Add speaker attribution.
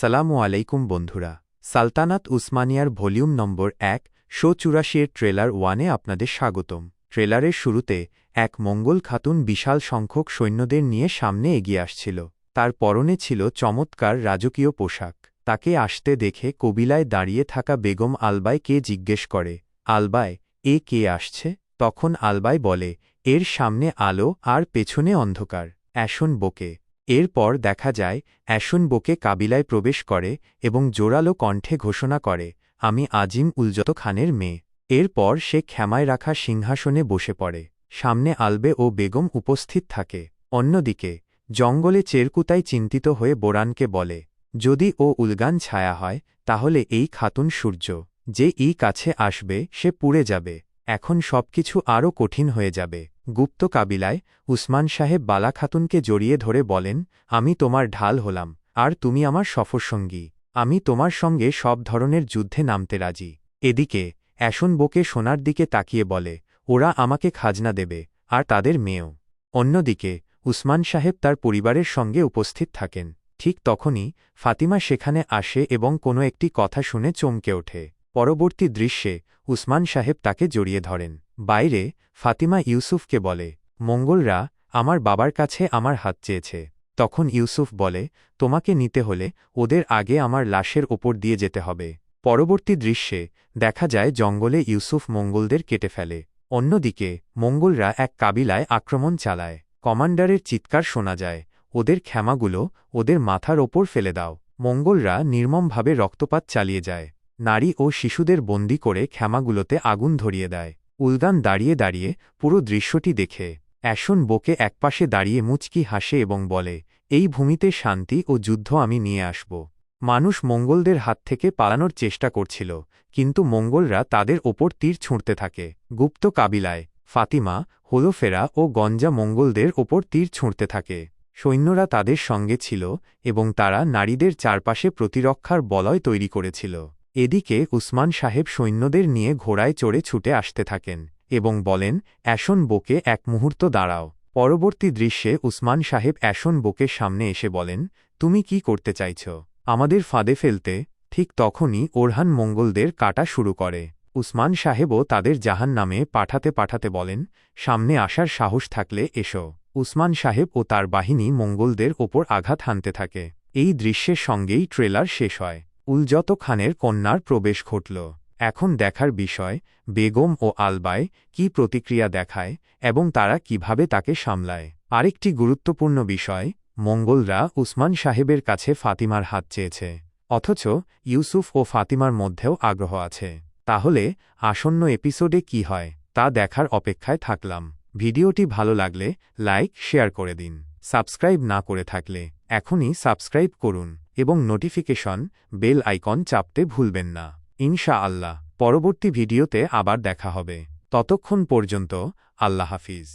Speaker 1: আসসালামু আলাইকুম বন্ধুরা, সালতানাত উসমানিয়ার ভলিউম নম্বর এক, শো চুরাশির ট্রেলার ওয়ানে আপনাদের স্বাগতম। ট্রেলারের শুরুতে এক মঙ্গল খাতুন বিশাল সংখ্যক সৈন্যদের নিয়ে সামনে এগিয়ে আসছিল। তার পরনে ছিল চমৎকার রাজকীয় পোশাক। তাকে আসতে দেখে কবিলায় দাঁড়িয়ে থাকা বেগম আলবাই কে জিজ্ঞেস করে, আলবায়, এ কে আসছে? তখন আলবাই বলে, এর সামনে আলো আর পেছনে অন্ধকার, অ্যাশন বোকে। এরপর দেখা যায়, অ্যাশন বোকে কাবিলায় প্রবেশ করে এবং জোরালো কণ্ঠে ঘোষণা করে, আমি আজিম উলজত খানের মেয়ে। এরপর সে ক্ষমায় রাখা সিংহাসনে বসে পড়ে। সামনে আলবে ও বেগম উপস্থিত থাকে। অন্যদিকে, জঙ্গলে চেরকুতাই চিন্তিত হয়ে বোরানকে বলে, যদি ও উলগান ছায়া হয়, তাহলে এই খাতুন সূর্য, যে ই কাছে আসবে, সে পুড়ে যাবে। এখন সবকিছু আরও কঠিন হয়ে যাবে। গুপ্ত কাবিলায় উসমান সাহেব বালা খাতুনকে জড়িয়ে ধরে বলেন, আমি তোমার ঢাল হলাম, আর তুমি আমার সফরসঙ্গী। আমি তোমার সঙ্গে সব ধরনের যুদ্ধে নামতে রাজি। এদিকে, অ্যাশন বোকে সোনার দিকে তাকিয়ে বলে, ওরা আমাকে খাজনা দেবে, আর তাদের মেয়েও। অন্যদিকে, উসমান সাহেব তার পরিবারের সঙ্গে উপস্থিত থাকেন। ঠিক তখনই ফাতিমা সেখানে আসে এবং কোনো একটি কথা শুনে চমকে ওঠে। পরবর্তী দৃশ্যে উসমান সাহেব তাকে জড়িয়ে ধরেন। বাইরে ফাতিমা ইউসুফকে বলে, মঙ্গলরা আমার বাবার কাছে আমার হাত চেয়েছে। তখন ইউসুফ বলে, তোমাকে নিতে হলে ওদের আগে আমার লাশের ওপর দিয়ে যেতে হবে। পরবর্তী দৃশ্যে দেখা যায় জঙ্গলে ইউসুফ মঙ্গলদের কেটে ফেলে। অন্যদিকে মঙ্গলরা এক কাবিলায় আক্রমণ চালায়। কমান্ডারের চিৎকার শোনা যায়, ওদের ক্ষমাগুলো ওদের মাথার ওপর ফেলে দাও। মঙ্গলরা নির্মমভাবে রক্তপাত চালিয়ে যায়। নারী ও শিশুদের বন্দি করে ক্ষমাগুলোতে আগুন ধরিয়ে দেয়। উলদান দাঁড়িয়ে দাঁড়িয়ে পুরো দৃশ্যটি দেখে। অ্যাশন বোকে একপাশে দাঁড়িয়ে মুচকি হাসে এবং বলে, এই ভূমিতে শান্তি ও যুদ্ধ আমি নিয়ে আসব। মানুষ মঙ্গলদের হাত থেকে পালানোর চেষ্টা করছিল, কিন্তু মঙ্গলরা তাদের ওপর তীর ছুঁড়তে থাকে। গুপ্ত কাবিলায়, ফাতিমা, হোলোফেরা ও গঞ্জা মঙ্গলদের ওপর তীর ছুঁড়তে থাকে। সৈন্যরা তাদের সঙ্গে ছিল এবং তারা নারীদের চারপাশে প্রতিরক্ষার বলয় তৈরি করেছিল। এদিকে উসমান সাহেব সৈন্যদের নিয়ে ঘোড়ায় চড়ে ছুটে আসতে থাকেন এবং বলেন, অ্যাশন বোকে এক মুহূর্ত দাঁড়াও। পরবর্তী দৃশ্যে উসমান সাহেব অ্যাশন বোকের সামনে এসে বলেন, তুমি কি করতে চাইছ? আমাদের ফাঁদে ফেলতে? ঠিক তখনই ওরহান মঙ্গলদের কাটা শুরু করে। উসমান সাহেবও তাদের জাহান নামে পাঠাতে পাঠাতে বলেন, সামনে আসার সাহস থাকলে এসো। উসমান সাহেব ও তার বাহিনী মঙ্গলদের ওপর আঘাত হানতে থাকে। এই দৃশ্যের সঙ্গেই ট্রেলার শেষ হয়। উলজত খানের কন্যার প্রবেশ ঘটল। এখন দেখার বিষয়, বেগম ও আলবায় কি প্রতিক্রিয়া দেখায় এবং তারা কীভাবে তাকে সামলায়। আরেকটি গুরুত্বপূর্ণ বিষয়, মঙ্গলরা উসমান সাহেবের কাছে ফাতিমার হাত চেয়েছে, অথচ ইউসুফ ও ফাতিমার মধ্যেও আগ্রহ আছে। তাহলে, আসন্ন এপিসোডে কি হয়, তা দেখার অপেক্ষায় থাকলাম। ভিডিওটি ভালো লাগলে, লাইক, শেয়ার করে দিন। সাবস্ক্রাইব না করে থাকলে এখনই সাবস্ক্রাইব করুন এবং নোটিফিকেশন বেল আইকন চাপতে ভুলবেন না। ইনশা আল্লাহ পরবর্তী ভিডিওতে আবার দেখা হবে। ততক্ষণ পর্যন্ত আল্লাহ হাফিজ।